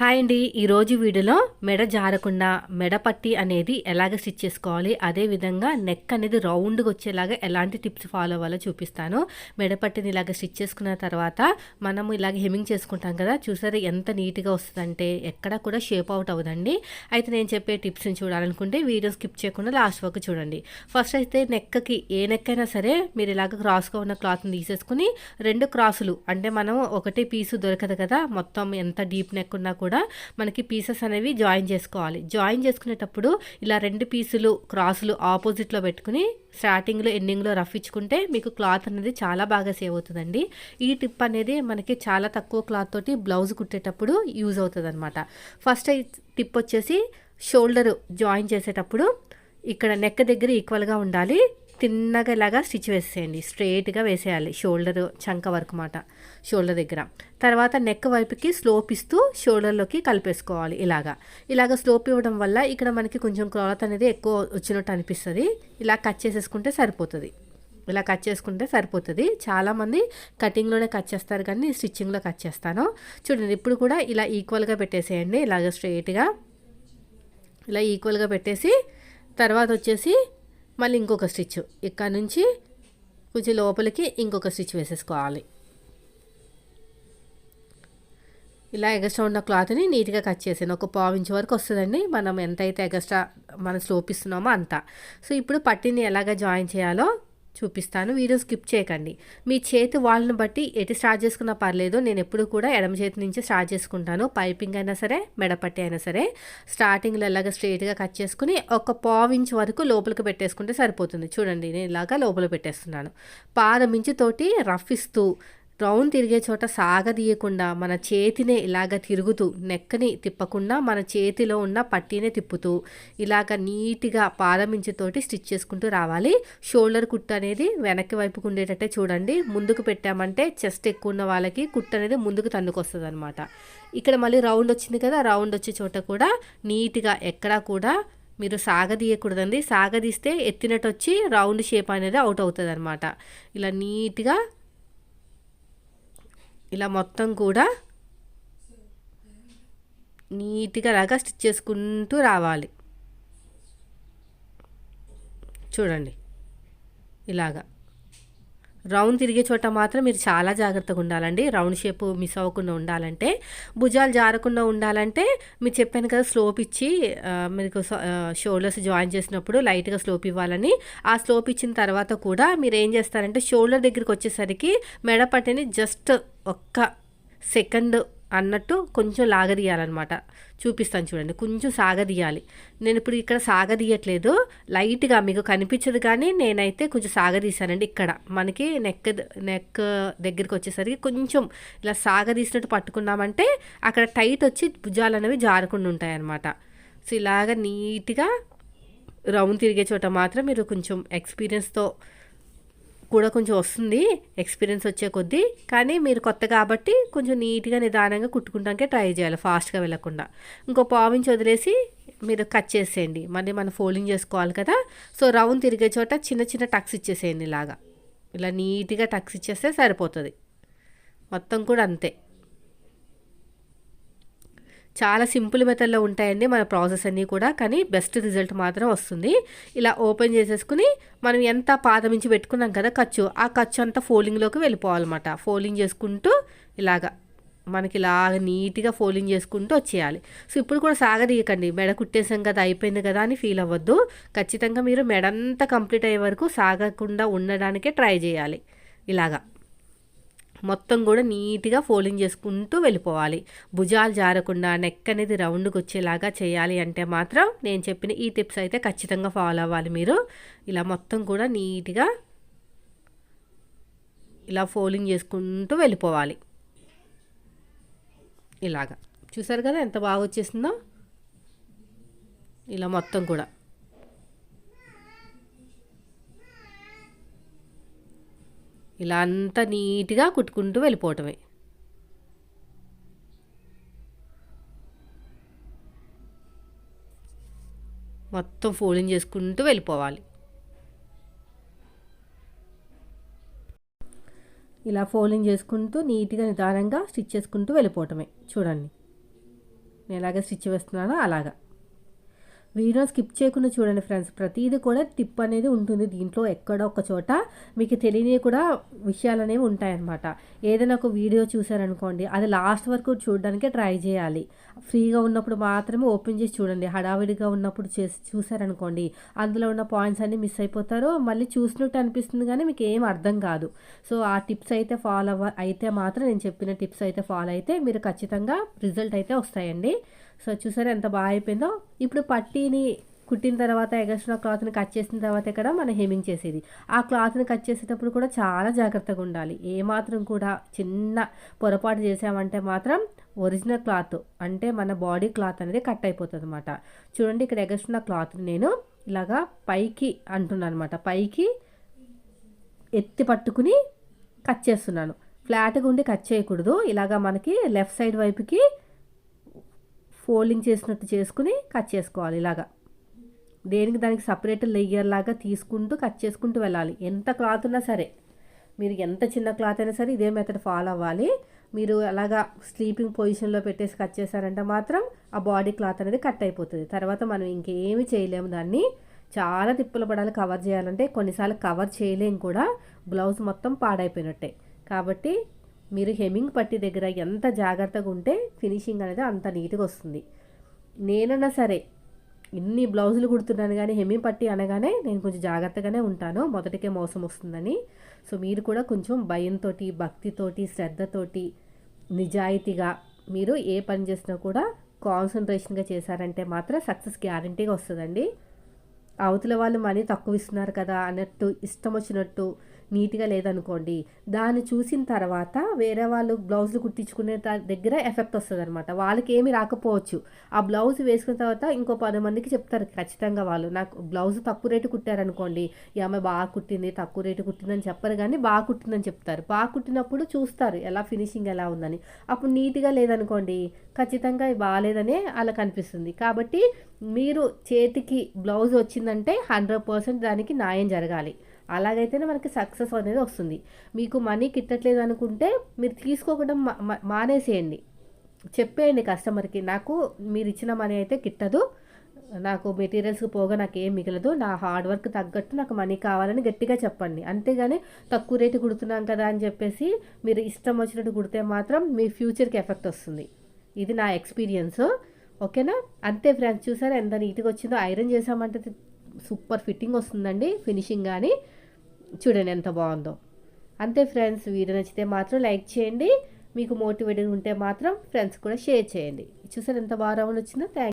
Hi అండి. ఈరోజు వీడియోలో మెడ జారకుండా మెడ పట్టి అనేది ఎలాగ స్టిచ్ చేసుకోవాలి? అదే విధంగా నెక్ అనేది రౌండ్గా వచ్చేలాగా ఎలాంటి టిప్స్ ఫాలో అవ్వాలో చూపిస్తాను. మెడ పట్టిని ఇలాగ స్టిచ్ చేసుకున్న తర్వాత మనము ఇలాగ హెమింగ్ చేసుకుంటాం కదా చూసారా ఎంత నీట్గా వస్తుందంటే ఎక్కడ కూడా షేప్ అవుట్ అవ్వదండి. అయితే నేను చెప్పే టిప్స్ని చూడాలనుకుంటే వీడియో స్కిప్ చేయకుండా లాస్ట్ వరకు చూడండి. ఫస్ట్ అయితే నెక్కి ఏ నెక్ అయినా సరే మీరు ఇలాగ క్రాస్గా ఉన్న క్లాత్ని తీసేసుకుని రెండు క్రాసులు అంటే మనం ఒకటే పీసు దొరకదు కదా మొత్తం ఎంత డీప్ నెక్ ఉన్నా కూడా కూడా మనకి పీసెస్ అనేవి జాయిన్ చేసుకోవాలి. జాయిన్ చేసుకునేటప్పుడు ఇలా రెండు పీసులు క్రాసులు ఆపోజిట్లో పెట్టుకుని స్టార్టింగ్లో ఎండింగ్లో రఫ్ ఇచ్చుకుంటే మీకు క్లాత్ అనేది చాలా బాగా సేవ్ అవుతుందండి. ఈ టిప్ అనేది మనకి చాలా తక్కువ క్లాత్ తోటి బ్లౌజ్ కుట్టేటప్పుడు యూజ్ అవుతుంది అనమాట ఫస్ట్ టిప్ వచ్చేసి షోల్డర్ జాయిన్ చేసేటప్పుడు ఇక్కడ నెక్ దగ్గర ఈక్వల్గా ఉండాలి. తిన్నగా ఇలాగా స్టిచ్ వేసేయండి. స్ట్రైట్గా వేసేయాలి. షోల్డర్ చంక వరకు మాట. షోల్డర్ దగ్గర. తర్వాత నెక్ వైపుకి స్లోప్ ఇస్తూ షోల్డర్లోకి కలిపేసుకోవాలి ఇలాగా. ఇలాగ స్లోప్ ఇవ్వడం వల్ల ఇక్కడ మనకి కొంచెం క్లాత్ అనేది ఎక్కువ వచ్చినట్టు అనిపిస్తుంది. ఇలా కట్ చేసేసుకుంటే సరిపోతుంది. ఇలా కట్ చేసుకుంటే సరిపోతుంది. చాలామంది కటింగ్లోనే కట్ చేస్తారు కానీ స్టిచ్చింగ్లో కట్ చేస్తాను. చూడండి ఇప్పుడు కూడా ఇలా ఈక్వల్గా పెట్టేసేయండి. ఇలాగ స్ట్రైట్గా ఇలా ఈక్వల్గా పెట్టేసి తర్వాత వచ్చేసి మళ్ళీ ఇంకొక స్టిచ్. ఇక్కడ నుంచి కొంచెం లోపలికి ఇంకొక స్టిచ్ వేసేసుకోవాలి. ఇలా ఎగస్ట్రా ఉన్న క్లాత్ని నీట్గా కట్ చేసాను ఒక పావు ఇంచు వరకు వస్తుందండి. మనం ఎంతైతే ఎగస్ట్రా మనం స్లోపిస్తున్నామో అంత. సో ఇప్పుడు పట్టిని ఎలాగ జాయిన్ చేయాలో చూపిస్తాను వీడియో స్కిప్ చేయకండి. మీ చేతి వాళ్ళని బట్టి ఎటు స్టార్ట్ చేసుకున్నా పర్లేదు నేను ఎప్పుడు కూడా ఎడమ చేతి నుంచి స్టార్ట్ చేసుకుంటాను. పైపింగ్ అయినా సరే మెడపట్టి అయినా సరే స్టార్టింగ్లో ఇలాగ స్ట్రైట్గా కట్ చేసుకుని ఒక పావు ఇంచ్ వరకు లోపలికి పెట్టేసుకుంటే సరిపోతుంది. చూడండి నేను ఇలాగా లోపల పెట్టేస్తున్నాను. పాదం ఇంచుతోటి రఫ్ ఇస్తూ రౌండ్ తిరిగే చోట సాగదీయకుండా మన చేతినే ఇలాగ తిరుగుతూ నెక్కని తిప్పకుండా మన చేతిలో ఉన్న పట్టీనే తిప్పుతూ ఇలాగ నీట్గా పాదమించుతోటి స్టిచ్ చేసుకుంటూ రావాలి. షోల్డర్ కుట్టు అనేది వెనక్కి వైపుకు ఉండేటట్టే చూడండి. ముందుకు పెట్టామంటే చెస్ట్ ఎక్కువ ఉన్న వాళ్ళకి కుట్టు అనేది ముందుకు తన్నుకొస్తుంది అనమాట ఇక్కడ మళ్ళీ రౌండ్ వచ్చింది కదా రౌండ్ వచ్చే చోట కూడా నీట్గా ఎక్కడా కూడా మీరు సాగదీయకూడదండి. సాగదీస్తే ఎత్తినట్టు వచ్చి రౌండ్ షేప్ అనేది అవుట్ అవుతుంది అనమాట ఇలా నీట్గా ఇలా మొత్తం కూడా నీట్గా లాగా స్టిచ్ చేసుకుంటూ రావాలి. చూడండి. ఇలాగా. రౌండ్ తిరిగే చోట మాత్రం మీరు చాలా జాగ్రత్తగా ఉండాలండి. రౌండ్ షేప్ మిస్ అవ్వకుండా ఉండాలంటే భుజాలు జారకుండా ఉండాలంటే మీరు చెప్పాను కదా స్లోప్ ఇచ్చి మీకు షోల్డర్స్ జాయిన్ చేసినప్పుడు లైట్గా స్లోప్ ఇవ్వాలని. ఆ స్లోప్ ఇచ్చిన తర్వాత కూడా మీరు ఏం చేస్తారంటే షోల్డర్ దగ్గరికి వచ్చేసరికి మెడపట్టని జస్ట్ ఒక్క సెకండ్ అన్నట్టు కొంచెం లాగదీయాలన్నమాట. చూపిస్తాను చూడండి. కొంచెం సాగదీయాలి. నేను ఇప్పుడు ఇక్కడ సాగదీయట్లేదు. లైట్గా మీకు కనిపించదు కానీ నేనైతే కొంచెం సాగదీశానండి ఇక్కడ. మనకి నెక్ నెక్ దగ్గరికి వచ్చేసరికి కొంచెం ఇలా సాగదీసినట్టు పట్టుకున్నామంటే అక్కడ టైట్ వచ్చి భుజాలు అనేవి జారకుండా ఉంటాయి అన్నమాట సో ఇలాగ నీట్గా రౌండ్ తిరిగే చోట మాత్రం మీరు కొంచెం ఎక్స్పీరియన్స్తో కూడా కొంచెం వస్తుంది ఎక్స్పీరియన్స్ వచ్చే కొద్దీ. కానీ మీరు కొత్త కాబట్టి కొంచెం నీట్గా నిదానంగా కుట్టుకుంటానికే ట్రై చేయాలి ఫాస్ట్గా వెళ్ళకుండా. ఇంకో పావించి వదిలేసి మీరు కట్ చేసేయండి. మళ్ళీ మనం ఫోల్డింగ్ చేసుకోవాలి కదా. సో రౌండ్ తిరిగే చోట చిన్న చిన్న టక్స్ ఇచ్చేసేయండి ఇలాగా. ఇలా నీట్గా టక్స్ ఇచ్చేస్తే సరిపోతుంది. మొత్తం కూడా అంతే. చాలా సింపుల్ మెథడ్లో ఉంటాయండి మన ప్రాసెస్ అన్నీ కూడా కానీ బెస్ట్ రిజల్ట్ మాత్రం వస్తుంది. ఇలా ఓపెన్ చేసేసుకుని మనం ఎంత పాదమించి పెట్టుకున్నాం కదా ఖర్చు ఆ ఖర్చు అంతా ఫోల్డింగ్లోకి వెళ్ళిపోవాలన్నమాట. ఫోల్డింగ్ చేసుకుంటూ ఇలాగా మనకి ఇలాగ నీట్గా ఫోల్డింగ్ చేసుకుంటూ వచ్చేయాలి. సో ఇప్పుడు కూడా సాగదీయకండి. మెడ కుట్టేసాం కదా అయిపోయింది కదా అని ఫీల్ అవ్వద్దు. ఖచ్చితంగా మీరు మెడంతా కంప్లీట్ అయ్యే వరకు సాగకుండా ఉండడానికే ట్రై చేయాలి. ఇలాగా. మొత్తం కూడా నీట్గా ఫోల్డింగ్ చేసుకుంటూ వెళ్ళిపోవాలి. భుజాలు జారకుండా నెక్ అనేది రౌండ్కి వచ్చేలాగా చేయాలి అంటే మాత్రం నేను చెప్పిన ఈ టిప్స్ అయితే ఖచ్చితంగా ఫాలో అవ్వాలి మీరు. ఇలా మొత్తం కూడా నీట్గా ఇలా ఫోల్డింగ్ చేసుకుంటూ వెళ్ళిపోవాలి. ఇలాగా. చూసారు కదా ఎంత బాగా వచ్చేసిందో? ఇలా మొత్తం కూడా. ఇలా అంతా నీట్గా కుట్టుకుంటూ వెళ్ళిపోవటమే. మొత్తం ఫోల్డింగ్ చేసుకుంటూ వెళ్ళిపోవాలి. ఇలా ఫోల్డింగ్ చేసుకుంటూ నీట్గా నిదానంగా స్టిచ్ చేసుకుంటూ వెళ్ళిపోవటమే. చూడండి. నేను ఎలాగ స్టిచ్ వేస్తున్నానో అలాగా. వీడియో స్కిప్ చేయకుండా చూడండి ఫ్రెండ్స్. ప్రతిదీ కూడా టిప్ అనేది ఉంటుంది దీంట్లో ఎక్కడో ఒక చోట. మీకు తెలియని కూడా విషయాలు అనేవి ఉంటాయన్నమాట. ఏదైనా ఒక వీడియో చూసారనుకోండి అది లాస్ట్ వరకు చూడడానికి ట్రై చేయాలి. ఫ్రీగా ఉన్నప్పుడు మాత్రమే ఓపెన్ చేసి చూడండి. హడావిడిగా ఉన్నప్పుడు చేసి చూసారనుకోండి అందులో ఉన్న పాయింట్స్ అన్నీ మిస్ అయిపోతారు. మళ్ళీ చూసినట్టు అనిపిస్తుంది కానీ మీకు ఏం అర్థం కాదు. సో ఆ టిప్స్ అయితే ఫాలో అవ్వ అయితే మాత్రం నేను చెప్పిన టిప్స్ అయితే ఫాలో అయితే మీరు ఖచ్చితంగా రిజల్ట్ అయితే వస్తాయండి. సో చూసారా ఎంత బాగా అయిపోయిందో? ఇప్పుడు పట్టీని కుట్టిన తర్వాత ఎగస్ట్రా క్లాత్ని కట్ చేసిన తర్వాత ఇక్కడ మనం హెమింగ్ చేసేది? ఆ క్లాత్ని కట్ చేసేటప్పుడు కూడా చాలా జాగ్రత్తగా ఉండాలి. ఏమాత్రం కూడా చిన్న పొరపాటు చేసామంటే మాత్రం ఒరిజినల్ క్లాత్ అంటే మన బాడీ క్లాత్ అనేది కట్ అయిపోతుంది అనమాట చూడండి ఇక్కడ ఎగస్ట్రా క్లాత్ నేను ఇలాగా పైకి అంటున్నాను అనమాట పైకి ఎత్తి పట్టుకుని కట్ చేస్తున్నాను. ఫ్లాట్గా ఉండి కట్ చేయకూడదు. ఇలాగా మనకి లెఫ్ట్ సైడ్ వైపుకి ఫోల్డింగ్ చేసినట్టు చేసుకుని కట్ చేసుకోవాలి ఇలాగా. దేనికి దానికి సపరేట్ లేయర్ లాగా తీసుకుంటూ కట్ చేసుకుంటూ వెళ్ళాలి. ఎంత క్లాత్ ఉన్నా సరే. మీరు ఎంత చిన్న క్లాత్ అయినా సరే ఇదే మెథడ్ ఫాలో అవ్వాలి. మీరు అలాగా స్లీపింగ్ పొజిషన్లో పెట్టేసి కట్ చేశారంటే మాత్రం ఆ బాడీ క్లాత్ అనేది కట్ అయిపోతుంది. తర్వాత మనం ఇంకేమి చేయలేము దాన్ని. చాలా తిప్పలు పడాలి కవర్ చేయాలంటే. కొన్నిసార్లు కవర్ చేయలేం కూడా. బ్లౌజ్ మొత్తం పాడైపోయినట్టే. కాబట్టి మీరు హెమింగ్ పట్టి దగ్గర ఎంత జాగ్రత్తగా ఉంటే ఫినిషింగ్ అనేది అంత నీట్గా వస్తుంది. నేనన్నా సరే ఇన్ని బ్లౌజులు కుడుతున్నాను కానీ హెమింగ్ పట్టి అనగానే నేను కొంచెం జాగ్రత్తగానే ఉంటాను. మొదటికే మోసం వస్తుందని. సో మీరు కూడా కొంచెం భయంతో భక్తితోటి శ్రద్ధతోటి నిజాయితీగా మీరు ఏ పని చేసినా కూడా కాన్సన్ట్రేషన్గా చేశారంటే మాత్రం సక్సెస్ గ్యారంటీగా వస్తుందండి. అవతల వాళ్ళు మనీ తక్కువ ఇస్తున్నారు కదా అన్నట్టు ఇష్టం వచ్చినట్టు నీట్గా లేదనుకోండి దాన్ని చూసిన తర్వాత వేరే వాళ్ళు బ్లౌజులు కుట్టించుకునే దగ్గర ఎఫెక్ట్ వస్తుంది అనమాట వాళ్ళకి ఏమి రాకపోవచ్చు. ఆ బ్లౌజ్ వేసుకున్న తర్వాత ఇంకో పది మందికి చెప్తారు ఖచ్చితంగా వాళ్ళు. నాకు బ్లౌజ్ తక్కువ రేటు కుట్టారనుకోండి ఈ ఆమె బాగా కుట్టింది తక్కువ రేటు కుట్టిందని చెప్పరు కానీ బాగా కుట్టిందని చెప్తారు. బాగా కుట్టినప్పుడు చూస్తారు ఎలా ఫినిషింగ్ ఎలా ఉందని. అప్పుడు నీట్గా లేదనుకోండి ఖచ్చితంగా బాగాలేదనే అలా కనిపిస్తుంది కాబట్టి మీరు చేతికి బ్లౌజ్ వచ్చిందంటే హండ్రెడ్ పర్సెంట్ దానికి న్యాయం జరగాలి. అలాగైతేనే మనకి సక్సెస్ అనేది వస్తుంది. మీకు మనీ కిట్టట్లేదు అనుకుంటే మీరు తీసుకోకుండా మానేసేయండి. చెప్పేయండి కస్టమర్కి నాకు మీరు ఇచ్చిన మనీ అయితే కిట్టదు. నాకు మెటీరియల్స్కి పోగా నాకు ఏం మిగలదు. నా హార్డ్ వర్క్ తగ్గట్టు నాకు మనీ కావాలని గట్టిగా చెప్పండి. అంతేగాని తక్కువ రేటు కుడుతున్నాం కదా అని చెప్పేసి మీరు ఇష్టం వచ్చినట్టు కుడితే మాత్రం మీ ఫ్యూచర్కి ఎఫెక్ట్ వస్తుంది. ఇది నా ఎక్స్పీరియన్స్. ఓకేనా? అంతే ఫ్రెండ్స్ చూసారా ఎంత నీట్గా వచ్చిందో. ఐరన్ చేసామంటే సూపర్ ఫిట్టింగ్ వస్తుందండి ఫినిషింగ్ కానీ చూడండి ఎంత బాగుందో. అంతే ఫ్రెండ్స్ వీడియో నచ్చితే మాత్రం లైక్ చేయండి. మీకు మోటివేటెడ్ ఉంటే మాత్రం ఫ్రెండ్స్ కూడా షేర్ చేయండి. చూసారు ఎంత బాగా రౌండ్ వచ్చిందో? థ్యాంక్